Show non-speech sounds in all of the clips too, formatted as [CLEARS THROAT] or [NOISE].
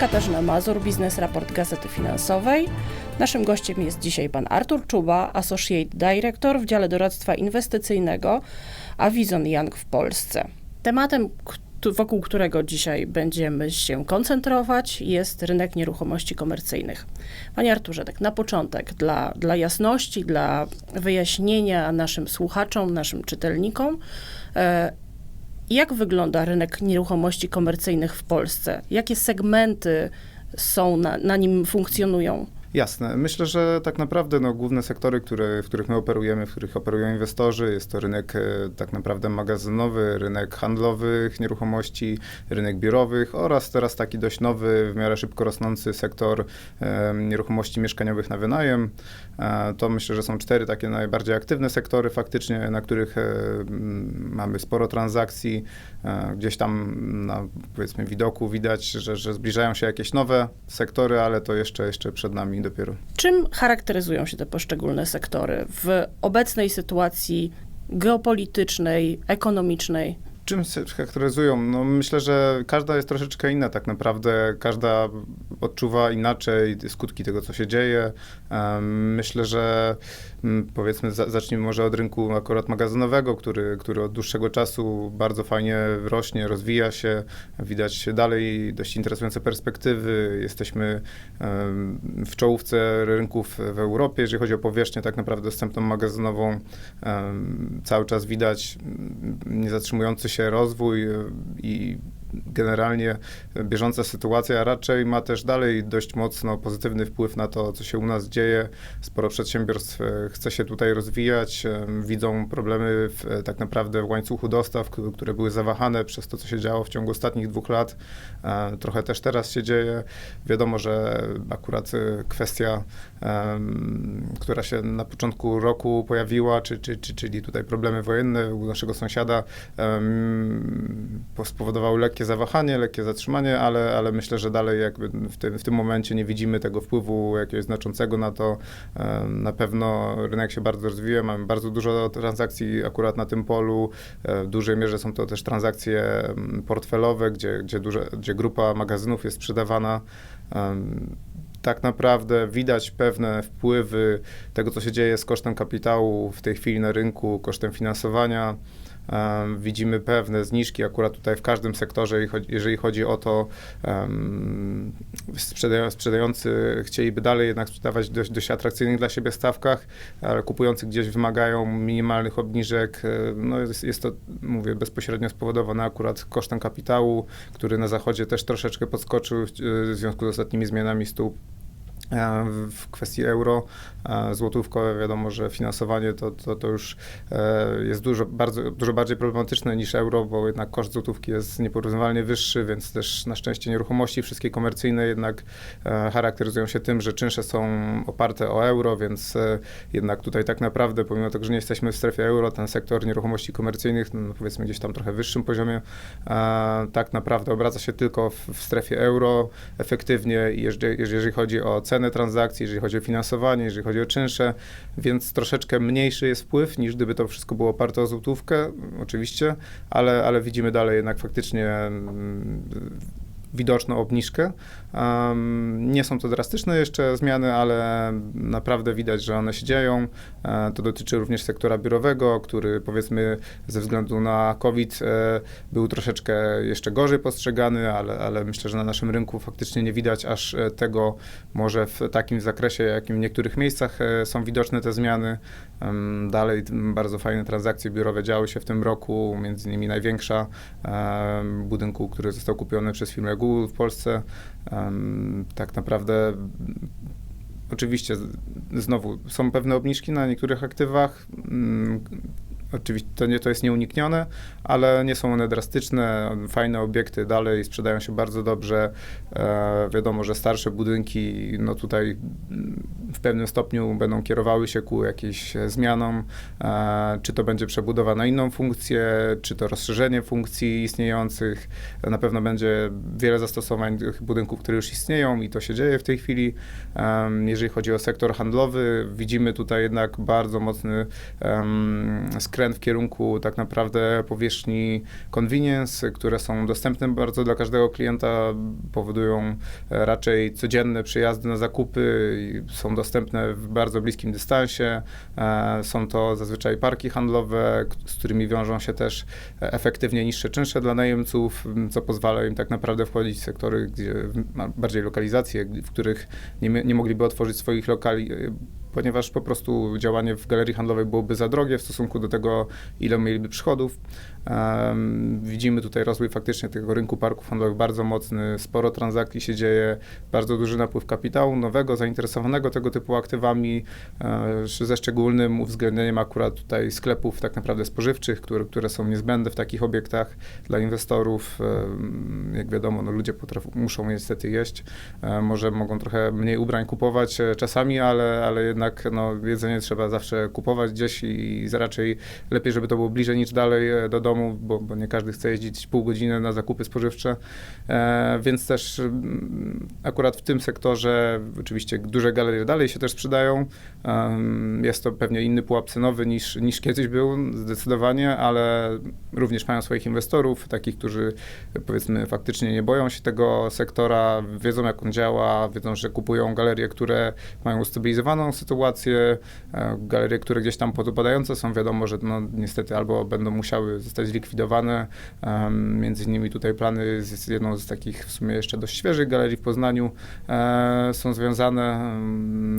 Katarzyna Mazur, Biznes Raport Gazety Finansowej. Naszym gościem jest dzisiaj pan Artur Czuba, Associate Director w dziale doradztwa inwestycyjnego Avizon Young w Polsce. Tematem, wokół którego dzisiaj będziemy się koncentrować, jest rynek nieruchomości komercyjnych. Panie Arturze, tak na początek, dla, dla jasności, dla wyjaśnienia naszym słuchaczom, naszym czytelnikom, e, jak wygląda rynek nieruchomości komercyjnych w Polsce? Jakie segmenty są na, na nim funkcjonują? Jasne. Myślę, że tak naprawdę no, główne sektory, które, w których my operujemy, w których operują inwestorzy, jest to rynek e, tak naprawdę magazynowy, rynek handlowych nieruchomości, rynek biurowych oraz teraz taki dość nowy, w miarę szybko rosnący sektor e, nieruchomości mieszkaniowych na wynajem. E, to myślę, że są cztery takie najbardziej aktywne sektory faktycznie, na których e, mamy sporo transakcji. E, gdzieś tam na powiedzmy widoku widać, że, że zbliżają się jakieś nowe sektory, ale to jeszcze, jeszcze przed nami dopiero. Czym charakteryzują się te poszczególne sektory w obecnej sytuacji geopolitycznej, ekonomicznej? Czym się charakteryzują? No myślę, że każda jest troszeczkę inna tak naprawdę. Każda odczuwa inaczej skutki tego, co się dzieje. Myślę, że powiedzmy za- zacznijmy może od rynku akurat magazynowego, który, który od dłuższego czasu bardzo fajnie rośnie, rozwija się. Widać dalej dość interesujące perspektywy. Jesteśmy w czołówce rynków w Europie, jeżeli chodzi o powierzchnię tak naprawdę dostępną magazynową. Cały czas widać mm, niezatrzymujący się rozwój i generalnie bieżąca sytuacja raczej ma też dalej dość mocno pozytywny wpływ na to, co się u nas dzieje. Sporo przedsiębiorstw e, chce się tutaj rozwijać, e, widzą problemy w, e, tak naprawdę w łańcuchu dostaw, które były zawahane przez to, co się działo w ciągu ostatnich dwóch lat. Trochę też teraz się dzieje. Wiadomo, że akurat kwestia, która się na początku roku pojawiła, czy, czy, czy, czyli tutaj problemy wojenne u naszego sąsiada, spowodowały lekkie zawahanie, lekkie zatrzymanie, ale, ale myślę, że dalej jakby w tym, w tym momencie nie widzimy tego wpływu jakiegoś znaczącego na to. Na pewno rynek się bardzo rozwija, mamy bardzo dużo transakcji akurat na tym polu. E, W dużej mierze są to też transakcje portfelowe, gdzie, gdzie, gdzie grupa magazynów jest sprzedawana. Tak naprawdę widać pewne wpływy tego, co się dzieje z kosztem kapitału w tej chwili na rynku, kosztem finansowania. Em, Widzimy pewne zniżki akurat tutaj w każdym sektorze, jeżeli chodzi- o to, sprzeda- sprzedający chcieliby dalej jednak sprzedawać dość, dość atrakcyjnych dla siebie stawkach, ale kupujący gdzieś wymagają minimalnych obniżek. E, No jest, jest to, mówię, bezpośrednio spowodowane akurat kosztem kapitału, który na zachodzie też troszeczkę podskoczył w, związku z ostatnimi zmianami stóp w kwestii euro, e, złotówkowe, wiadomo, że finansowanie to, to, to już e, jest dużo, bardzo, dużo bardziej problematyczne niż euro, bo jednak koszt złotówki jest nieporównywalnie wyższy, więc też na szczęście nieruchomości wszystkie komercyjne jednak e, charakteryzują się tym, że czynsze są oparte o euro, więc e, jednak tutaj tak naprawdę, pomimo tego, że nie jesteśmy w strefie euro, ten sektor nieruchomości komercyjnych, no powiedzmy gdzieś tam trochę wyższym poziomie, e, tak naprawdę obraca się tylko w, w strefie euro efektywnie, jeżeli, jeżeli chodzi o transakcji, jeżeli chodzi o finansowanie, jeżeli chodzi o czynsze, więc troszeczkę mniejszy jest wpływ niż gdyby to wszystko było oparte o złotówkę, oczywiście, ale, ale widzimy dalej jednak faktycznie mm, widoczną obniżkę. Um, nie są to drastyczne jeszcze zmiany, ale naprawdę widać, że one się dzieją. E, to dotyczy również sektora biurowego, który powiedzmy ze względu na COVID e, był troszeczkę jeszcze gorzej postrzegany, ale, ale myślę, że na naszym rynku faktycznie nie widać aż e, tego może w takim zakresie, jakim w niektórych miejscach e, są widoczne te zmiany. Dalej bardzo fajne transakcje biurowe działy się w tym roku, między innymi największa em, budynku, który został kupiony przez firmę Google w Polsce. Tak naprawdę oczywiście znowu są pewne obniżki na niektórych aktywach. Oczywiście to, nie, to jest nieuniknione, ale nie są one drastyczne. Fajne obiekty dalej sprzedają się bardzo dobrze. E, wiadomo, że starsze budynki, no tutaj w pewnym stopniu będą kierowały się ku jakiejś e, zmianom, e, czy to będzie przebudowa na inną funkcję, czy to rozszerzenie funkcji istniejących. Na pewno będzie wiele zastosowań tych budynków, które już istnieją i to się dzieje w tej chwili. Em, Jeżeli chodzi o sektor handlowy, widzimy tutaj jednak bardzo mocny em, skręt w kierunku tak naprawdę powierzchni convenience, które są dostępne bardzo dla każdego klienta, powodują e, raczej codzienne przyjazdy na zakupy, są dostępne w bardzo bliskim dystansie. E, Są to zazwyczaj parki handlowe, z którymi wiążą się też e, efektywnie niższe czynsze dla najemców, co pozwala im tak naprawdę wchodzić w sektory, gdzie bardziej lokalizacje, w których nie, nie mogliby otworzyć swoich lokali, ponieważ po prostu działanie w galerii handlowej byłoby za drogie w stosunku do tego, ile mieliby przychodów. Widzimy tutaj rozwój faktycznie tego rynku parków handlowych. Bardzo mocny, sporo transakcji się dzieje, bardzo duży napływ kapitału nowego, zainteresowanego tego typu aktywami, e, ze szczególnym uwzględnieniem akurat tutaj sklepów tak naprawdę spożywczych, które, które są niezbędne w takich obiektach dla inwestorów. Jak wiadomo, no ludzie potraf- muszą niestety jeść, e, może mogą trochę mniej ubrań kupować e, czasami, ale, ale jednak no, jedzenie trzeba zawsze kupować gdzieś i raczej lepiej, żeby to było bliżej niż dalej do domu, bo, bo nie każdy chce jeździć pół godziny na zakupy spożywcze, e, więc też mm, akurat w tym sektorze oczywiście duże galerie dalej się też sprzedają. Jest to pewnie inny pułap cenowy niż, niż kiedyś był, zdecydowanie, ale również mają swoich inwestorów, takich, którzy powiedzmy faktycznie nie boją się tego sektora, wiedzą jak on działa, wiedzą, że kupują galerie, które mają ustabilizowaną sytuację, e, galerie, które gdzieś tam podupadające są, wiadomo, że no, niestety albo będą musiały zostać zlikwidowane. Em, Między innymi tutaj plany z jedną z takich w sumie jeszcze dość świeżych galerii w Poznaniu e, są związane.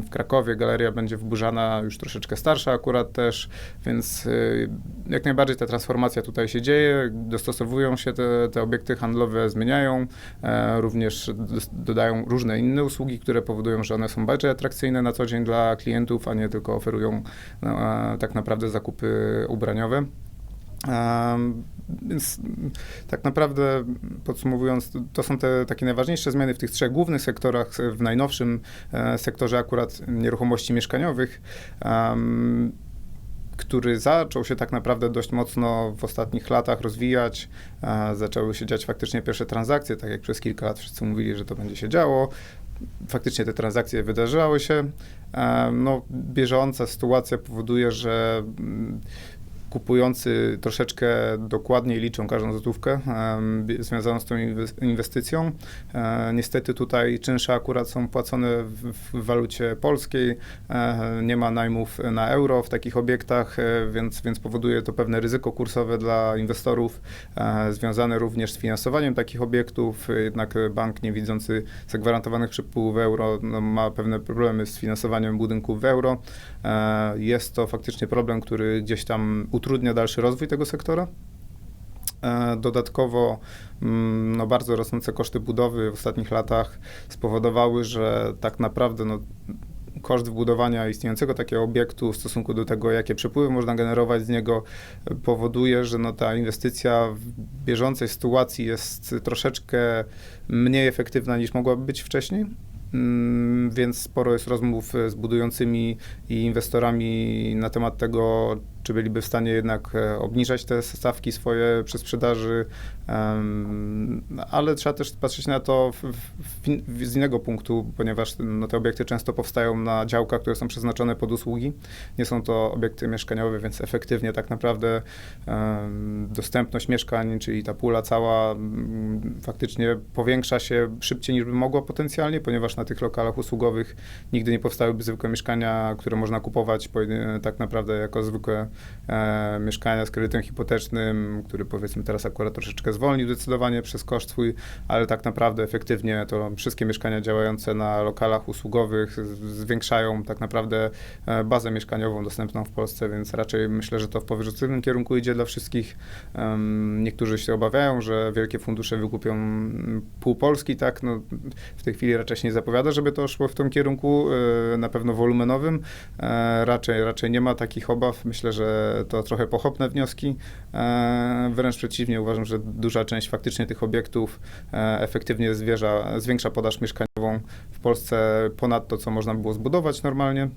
W Krakowie galeria będzie wburzana, już troszeczkę starsza akurat też, więc y, jak najbardziej ta transformacja tutaj się dzieje, dostosowują się te, te obiekty handlowe, zmieniają, e, również dodają różne inne usługi, które powodują, że one są bardziej atrakcyjne na co dzień dla klientów, a nie tylko oferują no, e, tak naprawdę zakupy ubraniowe. Więc tak naprawdę podsumowując, to- są te takie najważniejsze zmiany w tych trzech głównych sektorach. W najnowszym e, sektorze akurat nieruchomości mieszkaniowych, który zaczął się tak naprawdę dość mocno w ostatnich latach rozwijać. E, Zaczęły się dziać faktycznie pierwsze transakcje, tak jak przez kilka lat wszyscy mówili, że to będzie się działo. Faktycznie te transakcje wydarzały się. No, bieżąca sytuacja powoduje, że mm, kupujący troszeczkę dokładniej liczą każdą złotówkę związaną z tą inwes- inwestycją. E, niestety tutaj czynsze akurat są płacone w, walucie polskiej, e, nie ma najmów na euro w takich obiektach, e, więc, więc powoduje to pewne ryzyko kursowe dla inwestorów, związane również z finansowaniem takich obiektów. Jednak bank nie widzący zagwarantowanych przepływów w euro no, ma pewne problemy z finansowaniem budynków w euro. Jest to faktycznie problem, który gdzieś tam utrudnia dalszy rozwój tego sektora. E, Dodatkowo mm, no, bardzo rosnące koszty budowy w ostatnich latach spowodowały, że tak naprawdę no, koszt wbudowania istniejącego takiego obiektu w stosunku do tego, jakie przepływy można generować z niego, powoduje, że no, ta inwestycja w bieżącej sytuacji jest troszeczkę mniej efektywna niż mogłaby być wcześniej. Mm, Więc sporo jest rozmów z budującymi i inwestorami na temat tego, czy byliby w stanie jednak e, obniżać te stawki swoje przy sprzedaży, ale trzeba też patrzeć na to w, w, z innego punktu, ponieważ no, te obiekty często powstają na działkach, które są przeznaczone pod usługi. Nie są to obiekty mieszkaniowe, więc efektywnie tak naprawdę dostępność mieszkań, czyli ta pula cała faktycznie powiększa się szybciej niż by mogła potencjalnie, ponieważ na tych lokalach usługowych nigdy nie powstałyby zwykłe mieszkania, które można kupować tak naprawdę jako zwykłe e, mieszkania z kredytem hipotecznym, który powiedzmy teraz akurat troszeczkę zwolnił zdecydowanie przez koszt swój, ale tak naprawdę efektywnie to wszystkie mieszkania działające na lokalach usługowych zwiększają tak naprawdę e, bazę mieszkaniową dostępną w Polsce, więc raczej myślę, że to w pozytywnym kierunku idzie dla wszystkich. Niektórzy się obawiają, że wielkie fundusze wykupią mm, pół Polski, tak? No, w tej chwili raczej się nie zapowiada, żeby to szło w tym kierunku, e, na pewno wolumenowym. E, Raczej, raczej nie ma takich obaw. Myślę, że że to trochę pochopne wnioski. E, Wręcz przeciwnie, uważam, że duża część faktycznie tych obiektów e, efektywnie zwierza, zwiększa podaż mieszkaniową w Polsce ponad to, co można było zbudować normalnie.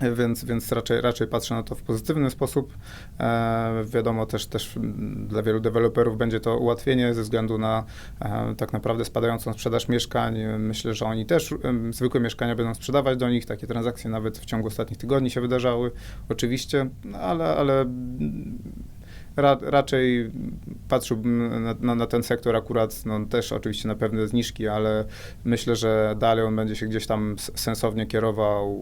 E, Więc, więc raczej, raczej patrzę na to w pozytywny sposób. E, wiadomo też, też dla wielu deweloperów będzie to ułatwienie ze względu na e, tak naprawdę spadającą sprzedaż mieszkań. Myślę, że oni też em, zwykłe mieszkania będą sprzedawać do nich. Takie transakcje nawet w ciągu ostatnich tygodni się wydarzały, oczywiście, ale, ale ra, raczej patrzyłbym na, na, na ten sektor akurat no, też oczywiście na pewne zniżki, ale myślę, że dalej on będzie się gdzieś tam sensownie kierował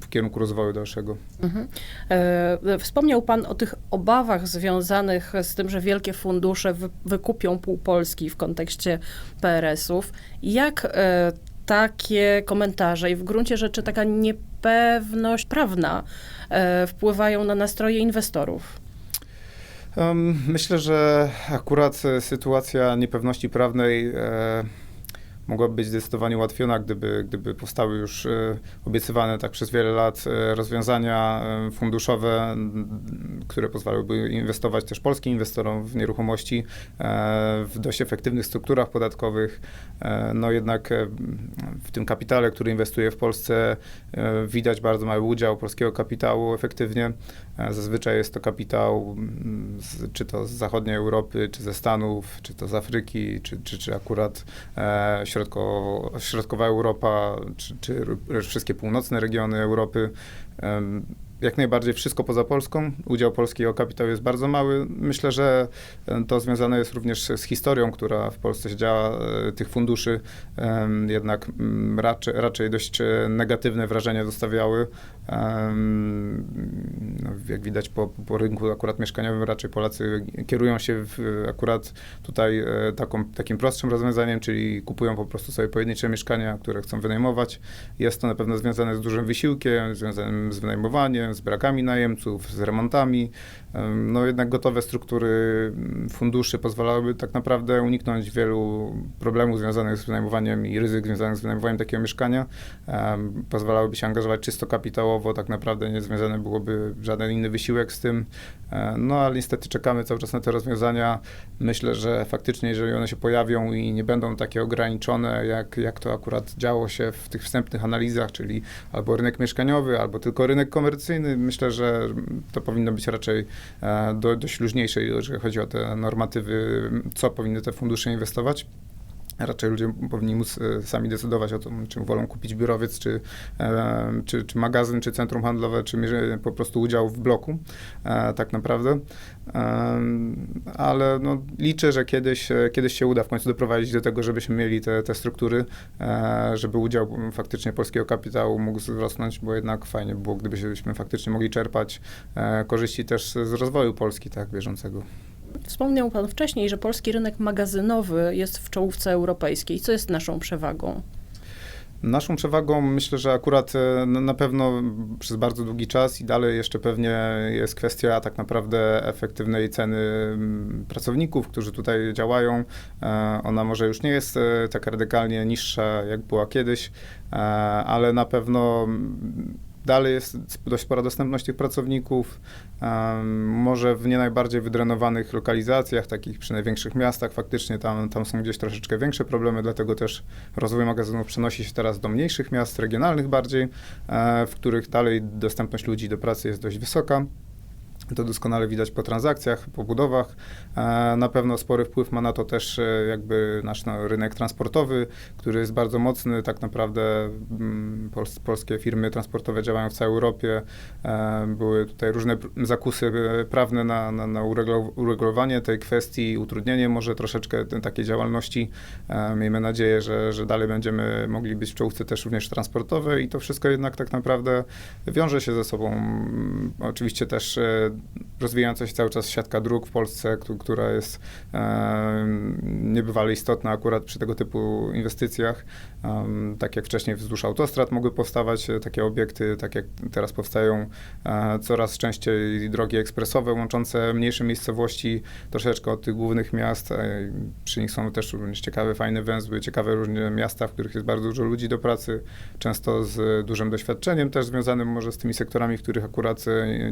w kierunku rozwoju dalszego. Mhm. E, Wspomniał Pan o tych obawach związanych z tym, że wielkie fundusze wy, wykupią pół Polski w kontekście PRS-ów. Jak e, takie komentarze i w gruncie rzeczy taka niepewność prawna e, wpływają na nastroje inwestorów? Myślę, że akurat e, sytuacja niepewności prawnej e, mogłaby być zdecydowanie ułatwiona, gdyby, gdyby powstały już e, obiecywane tak przez wiele lat rozwiązania funduszowe, które pozwalałyby inwestować też polskim inwestorom w nieruchomości w dość efektywnych strukturach podatkowych. No jednak w tym kapitale, który inwestuje w Polsce, e, widać bardzo mały udział polskiego kapitału efektywnie. E, Zazwyczaj jest to kapitał mm, z, czy to z zachodniej Europy, czy ze Stanów, czy to z Afryki, czy, czy, czy akurat e, środkowo, środkowa Europa, czy, czy wszystkie północne regiony Europy. Jak najbardziej wszystko poza Polską. Udział polskiego kapitału jest bardzo mały. Myślę, że e, to związane jest również z historią, która w Polsce się działa, e, tych funduszy. Jednak mm, raczej, raczej dość e, negatywne wrażenie zostawiały. No, jak widać po, po rynku akurat mieszkaniowym, raczej Polacy kierują się w, akurat tutaj e, taką, takim prostszym rozwiązaniem, czyli kupują po prostu sobie pojedyncze mieszkania, które chcą wynajmować. Jest to na pewno związane z dużym wysiłkiem, związanym z wynajmowaniem, z brakami najemców, z remontami. Em, No jednak gotowe struktury mm, funduszy pozwalałyby tak naprawdę uniknąć wielu problemów związanych z wynajmowaniem i ryzyk związanych z wynajmowaniem takiego mieszkania. Pozwalałyby się angażować czysto kapitałowo, tak naprawdę nie związany byłoby żaden inny wysiłek z tym. E, No ale niestety czekamy cały czas na te rozwiązania. Myślę, że faktycznie jeżeli one się pojawią i nie będą takie ograniczone, jak, jak to akurat działo się w tych wstępnych analizach, czyli albo rynek mieszkaniowy, albo tylko rynek komercyjny, myślę, że to powinno być raczej e, do, dość luźniejsze, jeżeli chodzi o te normatywy, co powinny te fundusze inwestować. Raczej ludzie powinni móc e, sami decydować o tym, czy wolą kupić biurowiec, czy, e, czy, czy magazyn, czy centrum handlowe, czy po prostu udział w bloku, e, tak naprawdę. Ale no, liczę, że kiedyś, kiedyś się uda w końcu doprowadzić do tego, żebyśmy mieli te, te struktury, żeby udział faktycznie polskiego kapitału mógł wzrosnąć, bo jednak fajnie by było, gdybyśmy faktycznie mogli czerpać korzyści też z rozwoju Polski, tak, bieżącego. Wspomniał Pan wcześniej, że polski rynek magazynowy jest w czołówce europejskiej. Co jest naszą przewagą? Naszą przewagą myślę, że akurat e, na pewno przez bardzo długi czas i dalej jeszcze pewnie jest kwestia tak naprawdę efektywnej ceny pracowników, którzy tutaj działają. E, Ona może już nie jest e, taka radykalnie niższa, jak była kiedyś, ale na pewno dalej jest dość spora dostępność tych pracowników. Może w nie najbardziej wydrenowanych lokalizacjach, takich przy największych miastach, faktycznie tam, tam są gdzieś troszeczkę większe problemy, dlatego też rozwój magazynów przenosi się teraz do mniejszych miast, regionalnych bardziej, e, w których dalej dostępność ludzi do pracy jest dość wysoka. To doskonale widać po transakcjach, po budowach. E, Na pewno spory wpływ ma na to też e, jakby nasz no, rynek transportowy, który jest bardzo mocny. Tak naprawdę mm, pols- polskie firmy transportowe działają w całej Europie. E, Były tutaj różne zakusy prawne na, na, na uregul- uregulowanie tej kwestii, utrudnienie może troszeczkę takiej działalności. Miejmy nadzieję, że, że dalej będziemy mogli być w czołówce też również transportowej i to wszystko jednak tak naprawdę wiąże się ze sobą. Mm, Oczywiście też rozwijająca się cały czas siatka dróg w Polsce, któ- która jest niebywale istotna akurat przy tego typu inwestycjach. Tak jak wcześniej wzdłuż autostrad mogły powstawać e, takie obiekty, tak jak teraz powstają e, coraz częściej drogi ekspresowe łączące mniejsze miejscowości troszeczkę od tych głównych miast. e, Przy nich są też również ciekawe, fajne węzły, ciekawe różne miasta, w których jest bardzo dużo ludzi do pracy, często z dużym doświadczeniem też związanym może z tymi sektorami, w których akurat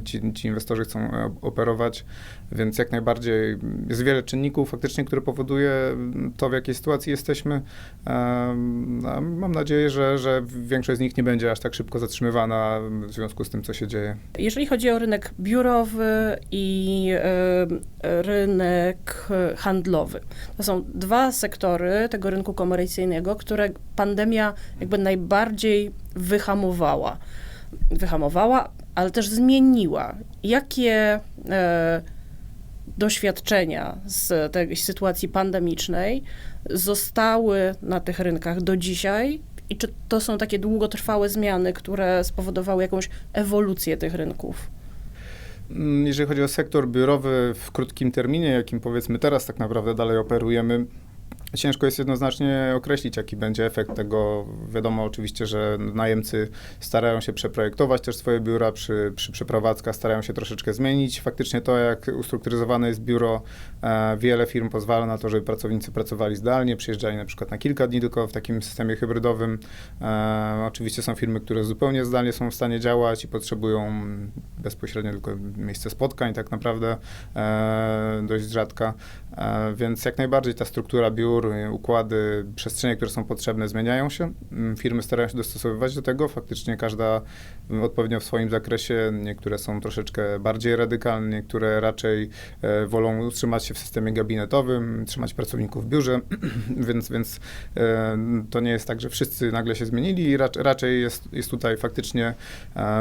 ci, ci inwestorzy chcą e, operować, więc jak najbardziej jest wiele czynników faktycznie, które powoduje to, w jakiej sytuacji jesteśmy. Mam nadzieję, że, że większość z nich nie będzie aż tak szybko zatrzymywana w związku z tym, co się dzieje. Jeżeli chodzi o rynek biurowy i e, rynek handlowy, to są dwa sektory tego rynku komercyjnego, które pandemia jakby najbardziej wyhamowała. Wyhamowała, ale też zmieniła. Jakie e, doświadczenia z tej sytuacji pandemicznej zostały na tych rynkach do dzisiaj i czy to są takie długotrwałe zmiany, które spowodowały jakąś ewolucję tych rynków? Mm, Jeżeli chodzi o sektor biurowy w krótkim terminie, jakim powiedzmy teraz tak naprawdę dalej operujemy, ciężko jest jednoznacznie określić, jaki będzie efekt tego. Wiadomo oczywiście, że najemcy starają się przeprojektować też swoje biura przy, przy przeprowadzkach, starają się troszeczkę zmienić. Faktycznie to, jak ustrukturyzowane jest biuro, e, wiele firm pozwala na to, żeby pracownicy pracowali zdalnie, przyjeżdżali na przykład na kilka dni tylko w takim systemie hybrydowym. E, oczywiście są firmy, które zupełnie zdalnie są w stanie działać i potrzebują bezpośrednio tylko miejsce spotkań, tak naprawdę e, dość rzadka. E, Więc jak najbardziej ta struktura biur, układy, przestrzenie, które są potrzebne, zmieniają się. Mm, Firmy starają się dostosowywać do tego. Faktycznie każda mm, odpowiednio w swoim zakresie. Niektóre są troszeczkę bardziej radykalne, niektóre raczej e, wolą utrzymać się w systemie gabinetowym, trzymać pracowników w biurze, [CLEARS THROAT] więc, więc e, to nie jest tak, że wszyscy nagle się zmienili. Rac- Raczej jest, jest tutaj faktycznie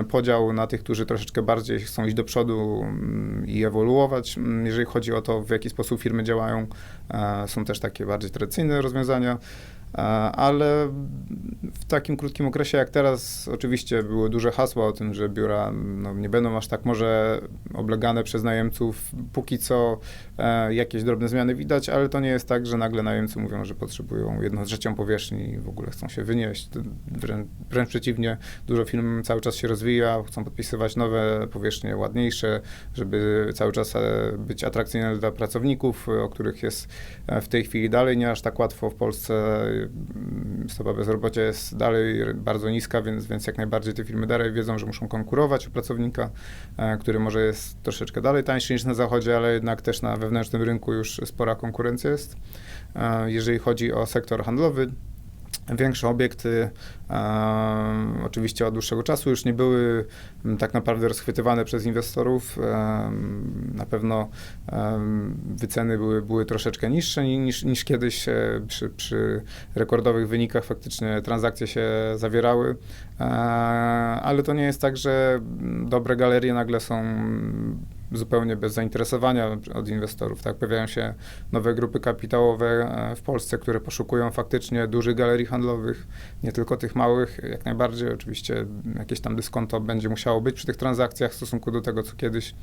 podział na tych, którzy troszeczkę bardziej chcą iść do przodu mm, i ewoluować. Jeżeli chodzi o to, w jaki sposób firmy działają, e, są też takie bardziej tradycyjne rozwiązania. Ale w takim krótkim okresie jak teraz, oczywiście były duże hasła o tym, że biura no, nie będą aż tak może oblegane przez najemców. Póki co e, jakieś drobne zmiany widać, ale to nie jest tak, że nagle najemcy mówią, że potrzebują jedną trzecią powierzchni i w ogóle chcą się wynieść. Wrę, wręcz przeciwnie, dużo firm cały czas się rozwija, chcą podpisywać nowe powierzchnie, ładniejsze, żeby cały czas e, być atrakcyjne dla pracowników, o których jest e, w tej chwili dalej nie aż tak łatwo w Polsce. Stopa bezrobocia jest dalej bardzo niska, więc, więc jak najbardziej te firmy dalej wiedzą, że muszą konkurować o pracownika, e, który może jest troszeczkę dalej tańszy niż na zachodzie, ale jednak też na wewnętrznym rynku już spora konkurencja jest. E, Jeżeli chodzi o sektor handlowy, Większe obiekty oczywiście od dłuższego czasu już nie były m, tak naprawdę rozchwytywane przez inwestorów. E, na pewno e, wyceny były, były troszeczkę niższe ni- niż, niż kiedyś. E, przy, przy rekordowych wynikach faktycznie transakcje się zawierały, ale to nie jest tak, że mm, dobre galerie nagle są mm, zupełnie bez zainteresowania od inwestorów. Tak, pojawiają się nowe grupy kapitałowe e, w Polsce, które poszukują faktycznie dużych galerii handlowych, nie tylko tych małych, jak najbardziej. Oczywiście jakieś tam dyskonto będzie musiało być przy tych transakcjach w stosunku do tego, co kiedyś,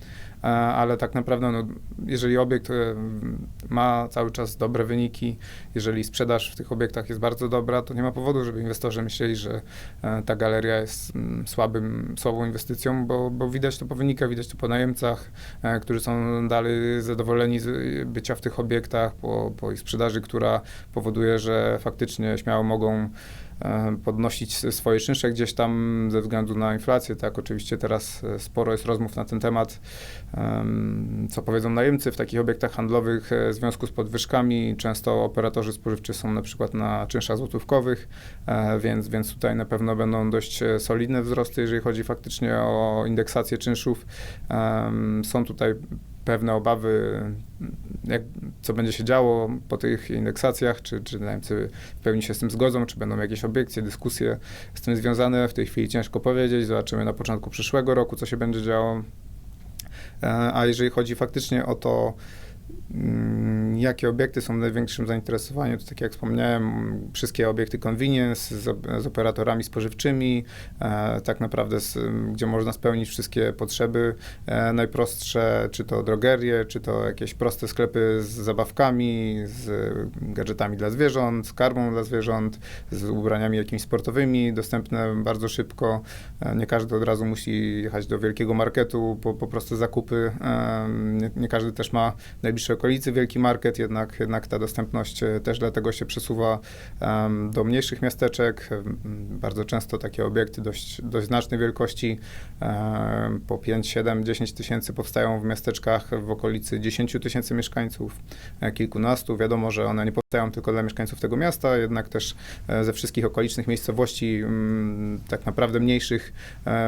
e, ale tak naprawdę, no, jeżeli obiekt e, ma cały czas dobre wyniki, jeżeli sprzedaż w tych obiektach jest bardzo dobra, to nie ma powodu, żeby inwestorzy myśleli, że ta galeria jest mm, słabym, słabą inwestycją, bo, bo widać to po wynikach, widać to po najemcach, którzy są dalej zadowoleni z bycia w tych obiektach, po, po ich sprzedaży, która powoduje, że faktycznie śmiało mogą e, podnosić s- swoje czynsze gdzieś tam ze względu na inflację. Tak, oczywiście teraz e, sporo jest rozmów na ten temat, em, co powiedzą najemcy w takich obiektach handlowych e, w związku z podwyżkami. Często operatorzy spożywczy są na przykład na czynszach złotówkowych, e, więc, więc tutaj na pewno będą dość e, solidne wzrosty, jeżeli chodzi faktycznie o indeksację czynszów. Są tutaj pewne obawy, jak, co będzie się działo po tych indeksacjach, czy, czy najemcy w pełni się z tym zgodzą, czy będą jakieś obiekcje, dyskusje z tym związane. W tej chwili ciężko powiedzieć, zobaczymy na początku przyszłego roku, co się będzie działo. E, A jeżeli chodzi faktycznie o to, mm, jakie obiekty są największym zainteresowaniem, to tak jak wspomniałem, wszystkie obiekty convenience z, z operatorami spożywczymi, e, tak naprawdę z, gdzie można spełnić wszystkie potrzeby e, najprostsze, czy to drogerie, czy to jakieś proste sklepy z zabawkami, z gadżetami dla zwierząt, z karmą dla zwierząt, z ubraniami jakimiś sportowymi, dostępne bardzo szybko. E, Nie każdy od razu musi jechać do wielkiego marketu po, po prostu zakupy. E, Nie, nie każdy też ma w najbliższej okolicy wielki market, jednak, jednak ta dostępność e, też dlatego się przesuwa do mniejszych miasteczek. Bardzo często takie obiekty dość, dość znacznej wielkości, po 5, 7, 10 tysięcy powstają w miasteczkach w okolicy 10 tysięcy mieszkańców, e, kilkunastu. Wiadomo, że one nie powstają tylko dla mieszkańców tego miasta, jednak też e, ze wszystkich okolicznych miejscowości, mm, tak naprawdę mniejszych,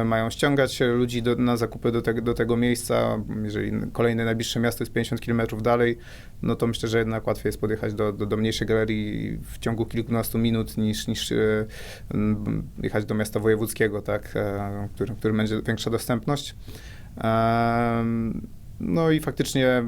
mają ściągać ludzi do, na zakupy do, te, do tego miejsca. Jeżeli kolejne najbliższe miasto jest 50 km dalej, no to myślę, że jednak łatwiej jest podjechać do, do, do mniejszej galerii w ciągu kilkunastu minut niż, niż e, jechać do miasta wojewódzkiego, tak, e, którym, w którym będzie większa dostępność. Em, No i faktycznie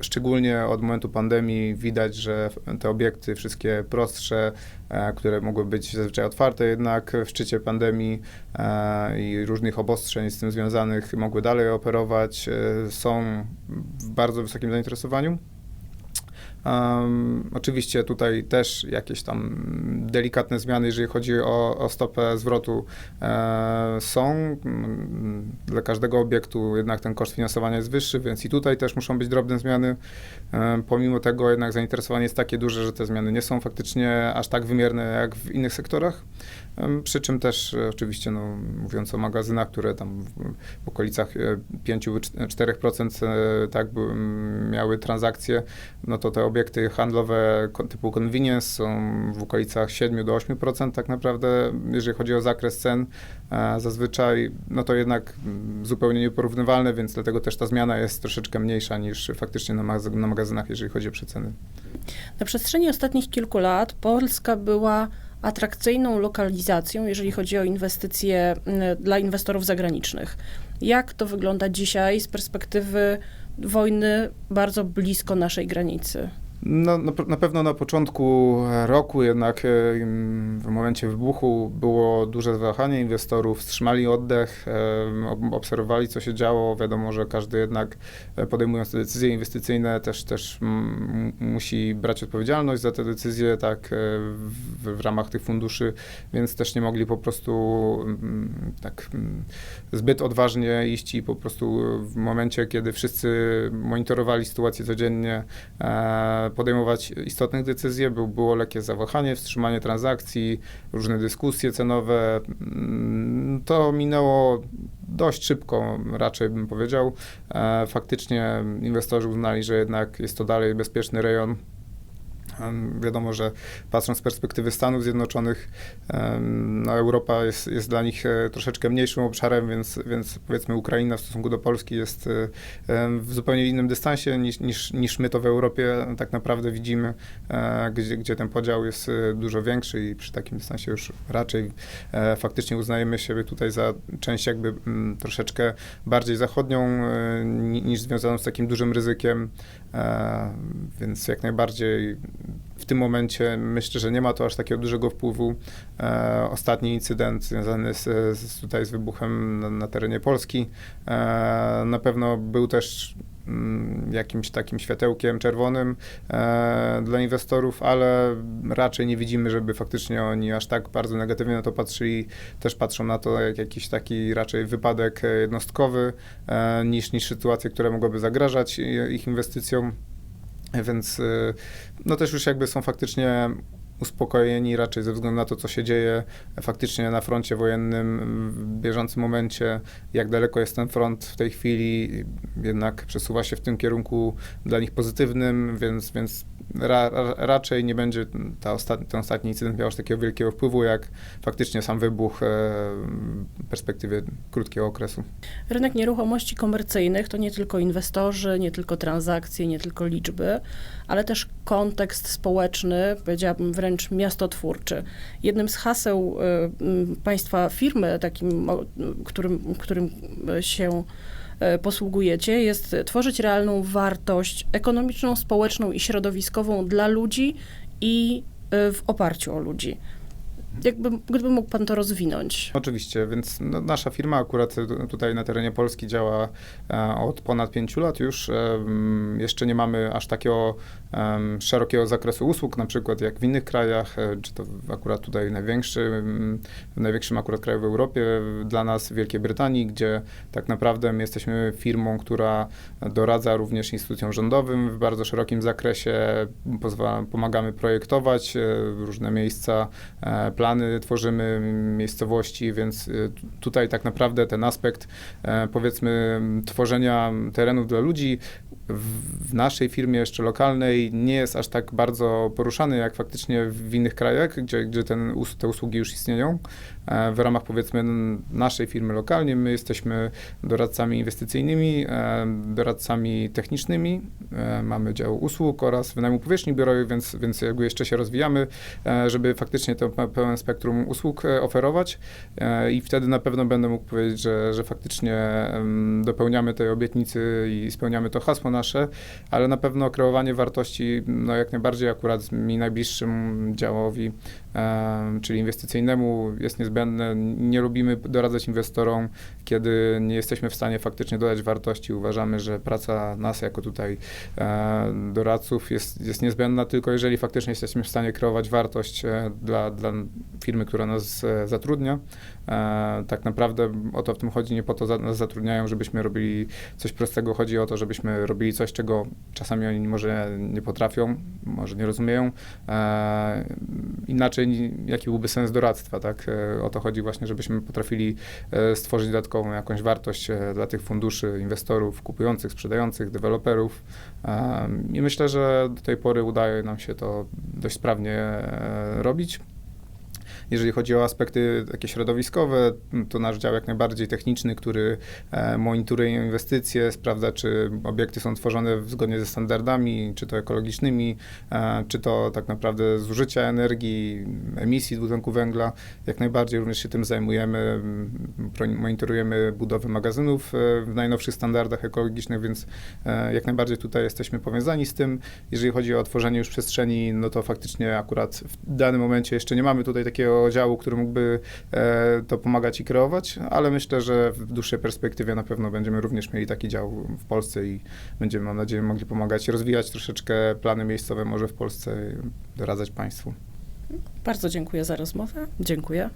Szczególnie od momentu pandemii widać, że te obiekty, wszystkie prostsze, e, które mogły być zazwyczaj otwarte, jednak w szczycie pandemii e, i różnych obostrzeń z tym związanych mogły dalej operować, e, są w bardzo wysokim zainteresowaniu. Um, oczywiście tutaj też jakieś tam delikatne zmiany, jeżeli chodzi o, o stopę zwrotu, e, są. Mm, Dla każdego obiektu jednak ten koszt finansowania jest wyższy, więc i tutaj też muszą być drobne zmiany. E, pomimo tego jednak zainteresowanie jest takie duże, że te zmiany nie są faktycznie aż tak wymierne jak w innych sektorach. Przy czym też e, oczywiście, no, mówiąc o magazynach, które tam w, okolicach e, 5-4% e, tak, by, m, miały transakcje, no to te obiekty handlowe typu convenience są w okolicach 7 do 8% tak naprawdę, jeżeli chodzi o zakres cen. E, Zazwyczaj, no to jednak zupełnie nieporównywalne, więc dlatego też ta zmiana jest troszeczkę mniejsza niż faktycznie na, na magazynach, jeżeli chodzi o przeceny. Na przestrzeni ostatnich kilku lat Polska była atrakcyjną lokalizacją, jeżeli chodzi o inwestycje mm, dla inwestorów zagranicznych. Jak to wygląda dzisiaj z perspektywy wojny bardzo blisko naszej granicy? No, na, na pewno na początku roku jednak e, w momencie wybuchu było duże zawahanie inwestorów, wstrzymali oddech, e, ob- obserwowali co się działo. Wiadomo, że każdy jednak e, podejmując decyzje inwestycyjne też, też musi brać odpowiedzialność za te decyzje tak w, w ramach tych funduszy, więc też nie mogli po prostu tak zbyt odważnie iść i po prostu w momencie, kiedy wszyscy monitorowali sytuację codziennie, podejmować istotnych decyzji. Był, było lekkie zawahanie, wstrzymanie transakcji, różne dyskusje cenowe. Mm, To minęło dość szybko, raczej bym powiedział. E, Faktycznie inwestorzy uznali, że jednak jest to dalej bezpieczny rejon. Wiadomo, że patrząc z perspektywy Stanów Zjednoczonych, no Europa jest, jest dla nich e, troszeczkę mniejszym obszarem, więc, więc powiedzmy Ukraina w stosunku do Polski jest e, w zupełnie innym dystansie niż, niż, niż my to w Europie tak naprawdę widzimy, e, gdzie, gdzie ten podział jest dużo większy i przy takim dystansie już raczej faktycznie uznajemy siebie tutaj za część jakby mm, troszeczkę bardziej zachodnią ni- niż związaną z takim dużym ryzykiem, więc jak najbardziej w tym momencie myślę, że nie ma to aż takiego dużego wpływu. E, ostatni incydent związany z, z, tutaj z wybuchem na, na terenie Polski e, na pewno był też mm, jakimś takim światełkiem czerwonym e, dla inwestorów, ale raczej nie widzimy, żeby faktycznie oni aż tak bardzo negatywnie na to patrzyli. Też patrzą na to jak jakiś taki raczej wypadek e, jednostkowy, e, niż, niż sytuacje, które mogłyby zagrażać i- ich inwestycjom. Więc y, no też już jakby są faktycznie uspokojeni raczej ze względu na to, co się dzieje faktycznie na froncie wojennym w bieżącym momencie, jak daleko jest ten front w tej chwili, jednak przesuwa się w tym kierunku dla nich pozytywnym, więc, więc ra, ra, raczej nie będzie ta ostatni, ten ostatni incydent miał aż takiego wielkiego wpływu, jak faktycznie sam wybuch e, w perspektywie krótkiego okresu. Rynek nieruchomości komercyjnych to nie tylko inwestorzy, nie tylko transakcje, nie tylko liczby, ale też kontekst społeczny, powiedziałabym wręcz miastotwórczy. Jednym z haseł y, państwa firmy, takim, którym, którym się e, posługujecie, jest tworzyć realną wartość ekonomiczną, społeczną i środowiskową dla ludzi i w oparciu o ludzi. Jakby, gdyby mógł pan to rozwinąć. Oczywiście, więc no, nasza firma akurat tu- tutaj na terenie Polski działa e, od ponad pięciu lat już. E, mm, jeszcze nie mamy aż takiego em, szerokiego zakresu usług, na przykład jak w innych krajach, e, czy to akurat tutaj największy, w największym akurat kraju w Europie, dla nas w Wielkiej Brytanii, gdzie tak naprawdę my jesteśmy firmą, która doradza również instytucjom rządowym w bardzo szerokim zakresie, pomagamy projektować e, różne miejsca, e, plany tworzymy miejscowości, więc tu- tutaj tak naprawdę ten aspekt e, powiedzmy tworzenia terenów dla ludzi w, naszej firmie jeszcze lokalnej nie jest aż tak bardzo poruszany jak faktycznie w innych krajach, gdzie, gdzie ten, te usługi już istnieją. E, W ramach powiedzmy naszej firmy lokalnie my jesteśmy doradcami inwestycyjnymi, e, doradcami technicznymi, e, mamy dział usług oraz wynajmu powierzchni biurowej, więc, więc jakby jeszcze się rozwijamy, żeby faktycznie to pe- pełen spektrum usług oferować i wtedy na pewno będę mógł powiedzieć, że, że faktycznie dopełniamy tej obietnicy i spełniamy to hasło nasze, ale na pewno kreowanie wartości, no jak najbardziej akurat mi najbliższym działowi, czyli inwestycyjnemu jest niezbędne. Nie lubimy doradzać inwestorom, kiedy nie jesteśmy w stanie faktycznie dodać wartości. Uważamy, że praca nas jako tutaj e, doradców jest, jest niezbędna tylko jeżeli faktycznie jesteśmy w stanie kreować wartość e, dla, dla firmy, która nas e, zatrudnia. Tak naprawdę o to w tym chodzi, nie po to nas zatrudniają, żebyśmy robili coś prostego. Chodzi o to, żebyśmy robili coś, czego czasami oni może nie potrafią, może nie rozumieją. E, inaczej jaki byłby sens doradztwa, tak? E, o to chodzi właśnie, żebyśmy potrafili e, stworzyć dodatkową jakąś wartość e, dla tych funduszy, inwestorów, kupujących, sprzedających, deweloperów. E, I myślę, że do tej pory udaje nam się to dość sprawnie robić. Jeżeli chodzi o aspekty takie środowiskowe, to nasz dział jak najbardziej techniczny, który e, monitoruje inwestycje, sprawdza, czy obiekty są tworzone zgodnie ze standardami, czy to ekologicznymi, e, czy to tak naprawdę zużycia energii, emisji dwutlenku węgla. Jak najbardziej również się tym zajmujemy. Monitorujemy budowę magazynów e, w najnowszych standardach ekologicznych, więc jak najbardziej tutaj jesteśmy powiązani z tym. Jeżeli chodzi o tworzenie już przestrzeni, no to faktycznie akurat w danym momencie jeszcze nie mamy tutaj takiego działu, który mógłby e, to pomagać i kreować, ale myślę, że w dłuższej perspektywie na pewno będziemy również mieli taki dział w Polsce i będziemy, mam nadzieję, mogli pomagać rozwijać troszeczkę plany miejscowe może w Polsce, doradzać Państwu. Bardzo dziękuję za rozmowę. Dziękuję.